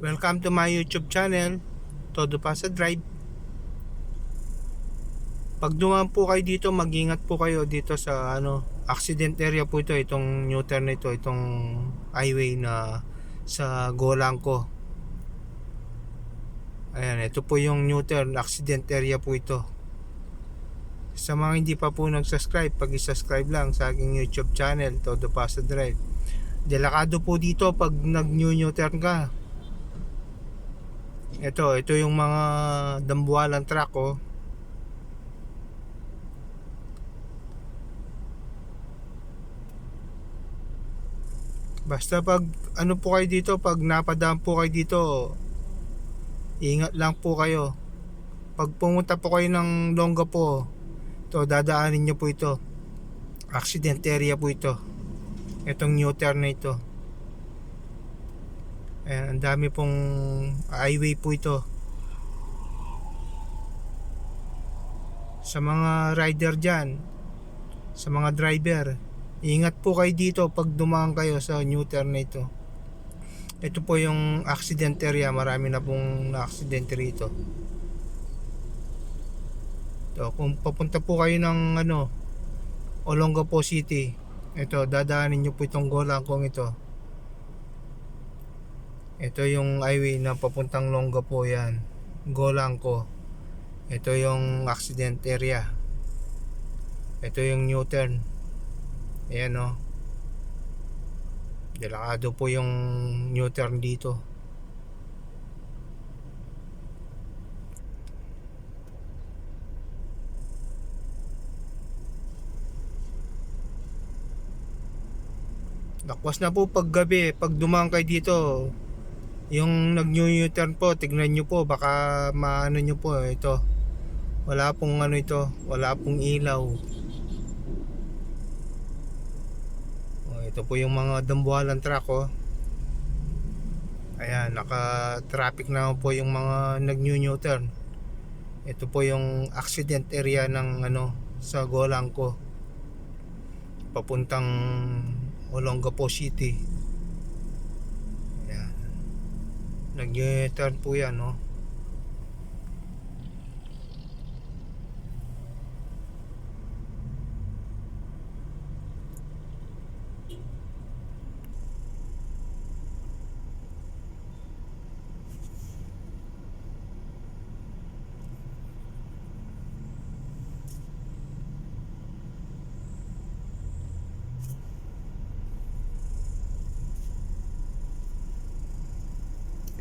Welcome to my YouTube channel, Todo pa sa Drive. Pag dumaan po kayo dito, mag-ingat po kayo dito sa ano, accident area po ito, itong new turn ito, itong highway na sa Golangko. Ayan, ito po yung new turn, accident area po ito. Sa mga hindi pa po nag-subscribe, pag-subscribe lang sa aking YouTube channel, Todo pa sa Drive. Delakado po dito pag nag-new new turn ka. Ito, ito yung mga dambuhalang truck oh. Basta pag ano po kayo dito, pag napadaan po kayo dito, ingat lang po kayo. Pag pumunta po kayo ng Longga po, to dadaanin nyo po ito. Accident area po ito. Itong new turn na ito. Ayan, ang dami pong highway po ito. Sa mga rider dyan, sa mga driver, ingat po kayo dito pag dumaan kayo sa new turn na ito. Ito po yung accident area, marami na pong na-accident rito. Ito, kung papunta po kayo ng ano, Olongapo City, ito, dadaanin nyo po itong Golangkong ito. Ito yung highway na papuntang Longga po yan. Golangko. Ito yung accident area. Ito yung new turn. Ayan o. Delakado po yung new turn dito. Lakwas na po pag gabi, pag dumaan kayo dito, yung nag new turn po, tignan nyo po, baka maano nyo po ito. Wala pong ano ito, wala pong ilaw. Oh, ito po yung mga dambuhalang truck oh. Ayan, naka-traffic na po yung mga nag new turn. Ito po yung accident area ng ano sa Golangko. Papuntang Olongapo City. Ayan. Nag-turn po yan, no?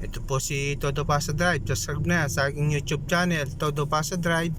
Ito po si Todo Pasa Drive. Subscribe na sa aking YouTube channel, Todo Pasa Drive.